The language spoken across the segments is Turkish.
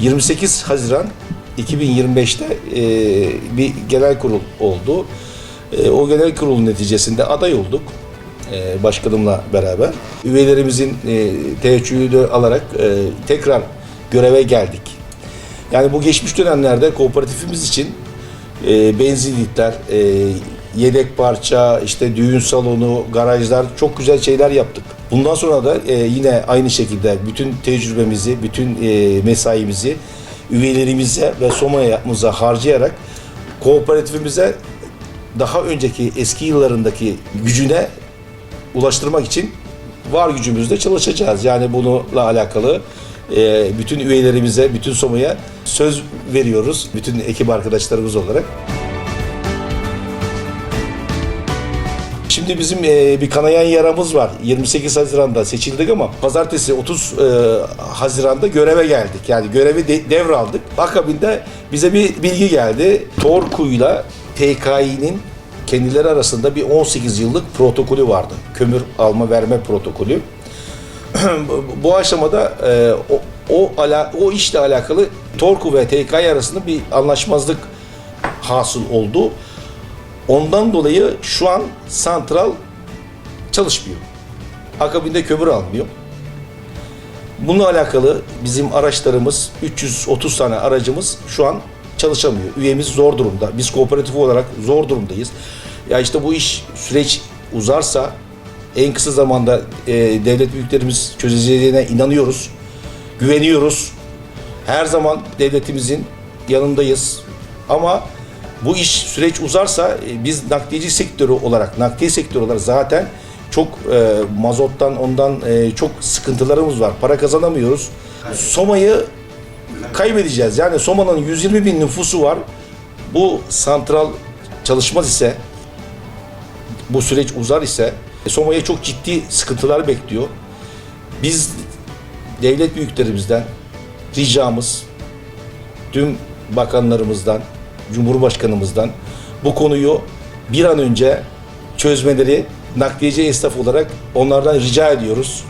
28 Haziran 2025'te e, bir genel kurul oldu. E, o genel kurulun neticesinde aday olduk e, başkanımla beraber. Üyelerimizin e, teveccühünü alarak e, tekrar göreve geldik. Yani bu geçmiş dönemlerde kooperatifimiz için e, benzinlikler, e, yedek parça, işte düğün salonu, garajlar çok güzel şeyler yaptık. Bundan sonra da e, yine aynı şekilde bütün tecrübemizi, bütün e, mesaimizi üyelerimize ve SOMA'ya harcayarak kooperatifimize daha önceki eski yıllarındaki gücüne ulaştırmak için var gücümüzle çalışacağız. Yani bununla alakalı e, bütün üyelerimize, bütün SOMA'ya söz veriyoruz. Bütün ekip arkadaşlarımız olarak. Şimdi bizim e, bir kanayan yaramız var. 28 Haziran'da seçildik ama pazartesi 30 e, Haziran'da göreve geldik. Yani görevi de, devraldık. Akabinde bize bir bilgi geldi. Torku'yla TKİ'nin kendileri arasında bir 18 yıllık protokolü vardı. Kömür alma verme protokolü. Bu aşamada e, o, o, ala, o işle alakalı Torku ve TKİ arasında bir anlaşmazlık hasıl oldu. Ondan dolayı şu an santral çalışmıyor. Akabinde kömür almıyor. Bununla alakalı bizim araçlarımız 330 tane aracımız şu an çalışamıyor. Üyemiz zor durumda. Biz kooperatif olarak zor durumdayız. Ya işte bu iş süreç uzarsa en kısa zamanda e, devlet büyüklerimiz çözeceğine inanıyoruz. Güveniyoruz. Her zaman devletimizin yanındayız. Ama bu iş süreç uzarsa e, biz nakliyeci sektörü olarak, nakliye sektörü olarak zaten çok e, mazottan ondan e, çok sıkıntılarımız var. Para kazanamıyoruz. Soma'yı kaybedeceğiz. Yani Soma'nın 120 bin nüfusu var. Bu santral çalışmaz ise bu süreç uzar ise Soma'ya çok ciddi sıkıntılar bekliyor. Biz devlet büyüklerimizden ricamız tüm bakanlarımızdan, Cumhurbaşkanımızdan bu konuyu bir an önce çözmeleri nakliyeci esnaf olarak onlardan rica ediyoruz.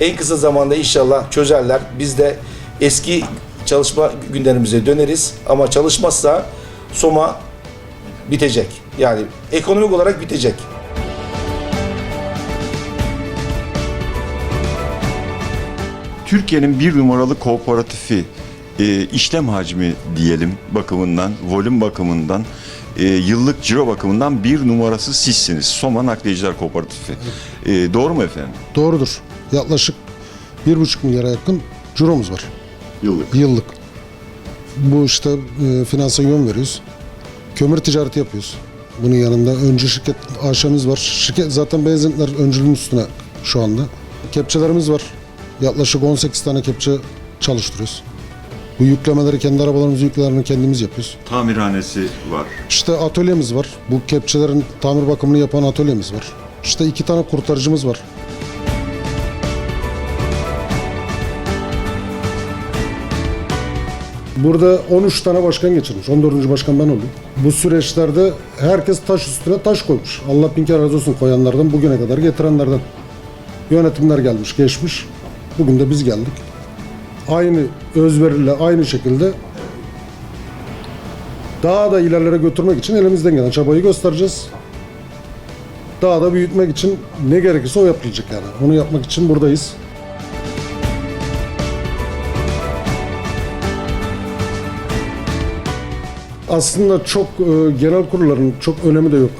En kısa zamanda inşallah çözerler. Biz de eski çalışma günlerimize döneriz ama çalışmazsa Soma bitecek. Yani ekonomik olarak bitecek. Türkiye'nin bir numaralı kooperatifi e, işlem hacmi diyelim bakımından, volüm bakımından, e, yıllık ciro bakımından bir numarası sizsiniz. Soma Nakliyeciler Kooperatifi. E, doğru mu efendim? Doğrudur. Yaklaşık 1,5 milyara yakın ciromuz var Yıllık. yıllık. Bu işte e, finansa yön veriyoruz. Kömür ticareti yapıyoruz. Bunun yanında öncü şirket aşamız var. Şirket zaten benzinler öncülüğün üstüne şu anda. Kepçelerimiz var. Yaklaşık 18 tane kepçe çalıştırıyoruz. Bu yüklemeleri kendi arabalarımızın yüklelerini kendimiz yapıyoruz. Tamirhanesi var. İşte atölyemiz var. Bu kepçelerin tamir bakımını yapan atölyemiz var. İşte iki tane kurtarıcımız var. Burada 13 tane başkan geçirmiş. 14. başkan ben oldum. Bu süreçlerde herkes taş üstüne taş koymuş. Allah bin kere razı olsun koyanlardan bugüne kadar getirenlerden. Yönetimler gelmiş, geçmiş. Bugün de biz geldik. Aynı özveriyle, aynı şekilde daha da ilerlere götürmek için elimizden gelen çabayı göstereceğiz. Daha da büyütmek için ne gerekirse o yapılacak yani. Onu yapmak için buradayız. Aslında çok e, genel kurulların çok önemi de yok.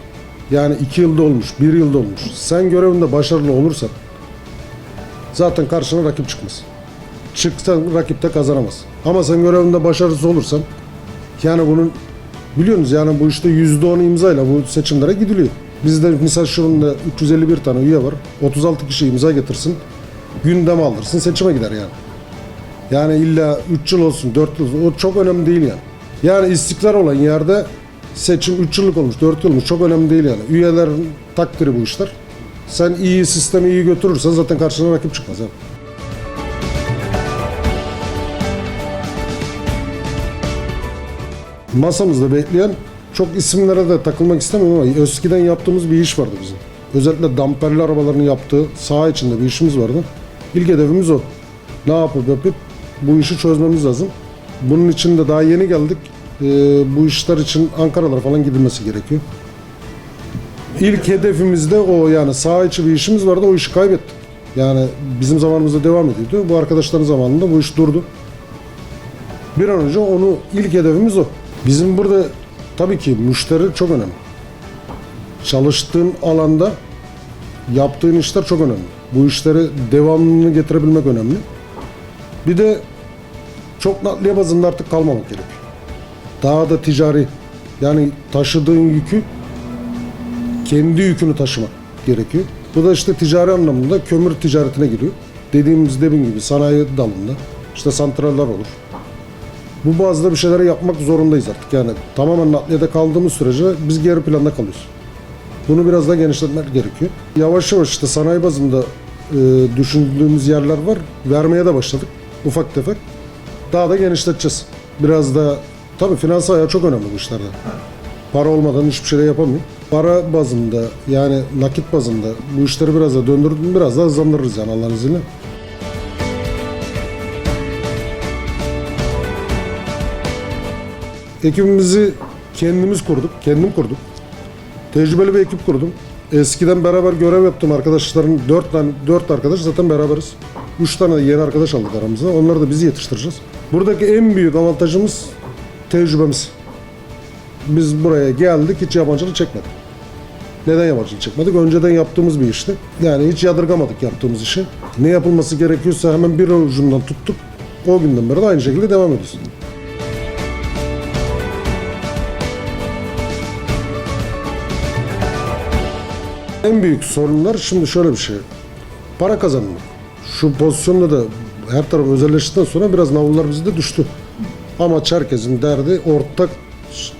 Yani iki yılda olmuş, bir yılda olmuş. Sen görevinde başarılı olursan zaten karşına rakip çıkmaz. Çıksan rakip de kazanamaz. Ama sen görevinde başarısız olursan yani bunun biliyorsunuz yani bu işte yüzde on imzayla bu seçimlere gidiliyor. Bizde misal şurunda 351 tane üye var. 36 kişi imza getirsin. Gündeme alırsın seçime gider yani. Yani illa 3 yıl olsun 4 yıl olsun o çok önemli değil yani. Yani istikrar olan yerde seçim 3 yıllık olmuş 4 yıl olmuş çok önemli değil yani. Üyelerin takdiri bu işler. Sen iyi sistemi iyi götürürsen zaten karşına rakip çıkmaz yani. Masamızda bekleyen çok isimlere de takılmak istemiyorum ama eskiden yaptığımız bir iş vardı bizim. Özellikle damperli arabaların yaptığı saha içinde bir işimiz vardı. İlk hedefimiz o. Ne yapıp yapıp bu işi çözmemiz lazım. Bunun için de daha yeni geldik. Ee, bu işler için Ankara'lara falan gidilmesi gerekiyor. İlk hedefimiz de o yani saha içi bir işimiz vardı o işi kaybettik. Yani bizim zamanımızda devam ediyordu. Bu arkadaşların zamanında bu iş durdu. Bir an önce onu ilk hedefimiz o. Bizim burada tabii ki müşteri çok önemli. Çalıştığın alanda yaptığın işler çok önemli. Bu işleri devamlılığını getirebilmek önemli. Bir de çok nakliye bazında artık kalmamak gerekiyor. Daha da ticari yani taşıdığın yükü kendi yükünü taşımak gerekiyor. Bu da işte ticari anlamında kömür ticaretine giriyor. Dediğimiz demin gibi sanayi dalında işte santraller olur. Bu bazda bir şeyler yapmak zorundayız artık. Yani tamamen nakliyede kaldığımız sürece biz geri planda kalıyoruz. Bunu biraz daha genişletmek gerekiyor. Yavaş yavaş işte sanayi bazında e, düşündüğümüz yerler var. Vermeye de başladık. Ufak tefek. Daha da genişleteceğiz. Biraz da tabii finans ayağı çok önemli bu işlerde. Para olmadan hiçbir şey de yapamıyor. Para bazında yani nakit bazında bu işleri biraz da döndürüp biraz daha hızlandırırız yani Allah'ın izniyle. Ekibimizi kendimiz kurduk, kendim kurdum. Tecrübeli bir ekip kurdum. Eskiden beraber görev yaptım arkadaşların dört tane dört arkadaş zaten beraberiz. Üç tane de yeni arkadaş aldık aramıza. Onları da biz yetiştireceğiz. Buradaki en büyük avantajımız tecrübemiz. Biz buraya geldik hiç yabancılık çekmedik. Neden yabancılık çekmedik? Önceden yaptığımız bir işti. Yani hiç yadırgamadık yaptığımız işi. Ne yapılması gerekiyorsa hemen bir ucundan tuttuk. O günden beri de aynı şekilde devam ediyoruz. En büyük sorunlar şimdi şöyle bir şey. Para kazanmak. Şu pozisyonda da her taraf özelleştikten sonra biraz navullar bizde düştü. Ama herkesin derdi ortak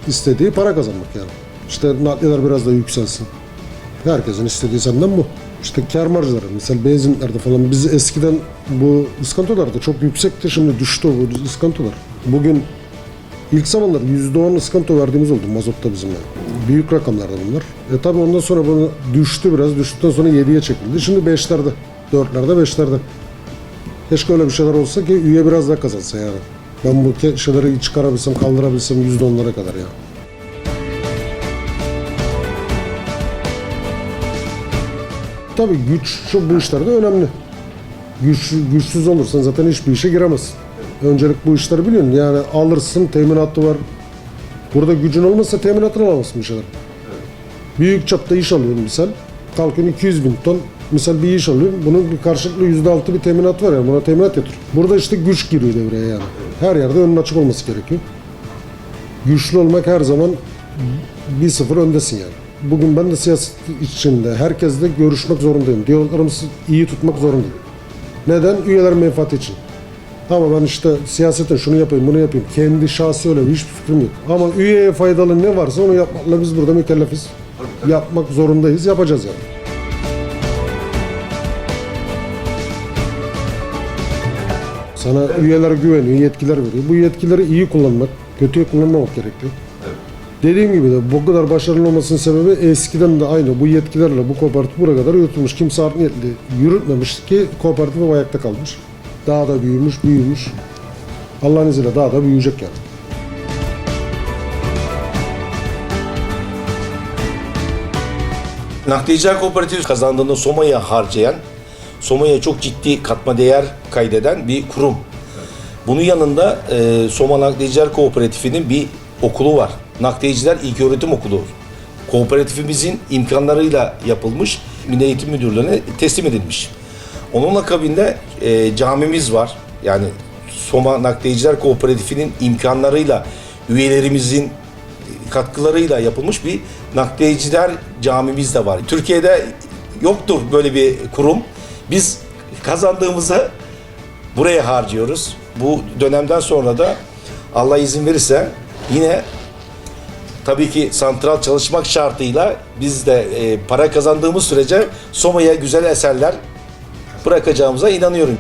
istediği para kazanmak yani. İşte nakliyeler biraz da yükselsin. Herkesin istediği senden bu. İşte kar marjları, mesela benzinlerde falan biz eskiden bu ıskantolarda çok yüksekti şimdi düştü bu ıskantolar. Bugün İlk zamanlar %10 ıskanto verdiğimiz oldu mazotta bizim yani. Büyük rakamlardı bunlar. E tabi ondan sonra bunu düştü biraz. Düştükten sonra 7'ye çekildi. Şimdi 5'lerde. 4'lerde 5'lerde. Keşke öyle bir şeyler olsa ki üye biraz daha kazansa yani. Ben bu şeyleri çıkarabilsem, kaldırabilsem %10'lara kadar ya. Tabii güç şu bu işlerde önemli. Güç, güçsüz olursan zaten hiçbir işe giremezsin. Öncelik bu işleri biliyorsun. Yani alırsın, teminatı var. Burada gücün olmazsa teminatını alamazsın bir şeyler. Büyük çapta iş alıyorsun misal. Kalkın 200 bin ton misal bir iş alıyorsun. Bunun bir karşılıklı yüzde altı bir teminat var ya buna teminat yatır. Burada işte güç giriyor devreye yani. Her yerde önün açık olması gerekiyor. Güçlü olmak her zaman bir sıfır öndesin yani. Bugün ben de siyaset içinde herkesle görüşmek zorundayım. Diyaloglarımızı iyi tutmak zorundayım. Neden? Üyelerin menfaati için. Ama ben işte siyasete şunu yapayım, bunu yapayım. Kendi şahsi öyle bir hiçbir fikrim yok. Ama üyeye faydalı ne varsa onu yapmakla biz burada mükellefiz. Yapmak zorundayız, yapacağız yani. Sana üyeler güveniyor, yetkiler veriyor. Bu yetkileri iyi kullanmak, kötüye kullanmamak gerekiyor. Dediğim gibi de bu kadar başarılı olmasının sebebi eskiden de aynı bu yetkilerle bu kooperatif buraya kadar yürütülmüş. Kimse art niyetli yürütmemiş ki kooperatif ayakta kalmış. Daha da büyümüş, büyümüş. Allah'ın izniyle daha da büyüyecek yani. Nakliyeciler Kooperatifi kazandığını Soma'ya harcayan, Soma'ya çok ciddi katma değer kaydeden bir kurum. Bunun yanında e, Soma Nakliyeciler Kooperatifi'nin bir okulu var. Nakliyeciler İlköğretim Okulu. Kooperatifimizin imkanlarıyla yapılmış, Milli Eğitim Müdürlüğü'ne teslim edilmiş. Onun akabinde e, camimiz var. Yani Soma Nakliyeciler Kooperatifi'nin imkanlarıyla, üyelerimizin katkılarıyla yapılmış bir nakliyeciler camimiz de var. Türkiye'de yoktur böyle bir kurum. Biz kazandığımızı buraya harcıyoruz. Bu dönemden sonra da Allah izin verirse yine tabii ki santral çalışmak şartıyla biz de e, para kazandığımız sürece Soma'ya güzel eserler bırakacağımıza inanıyorum.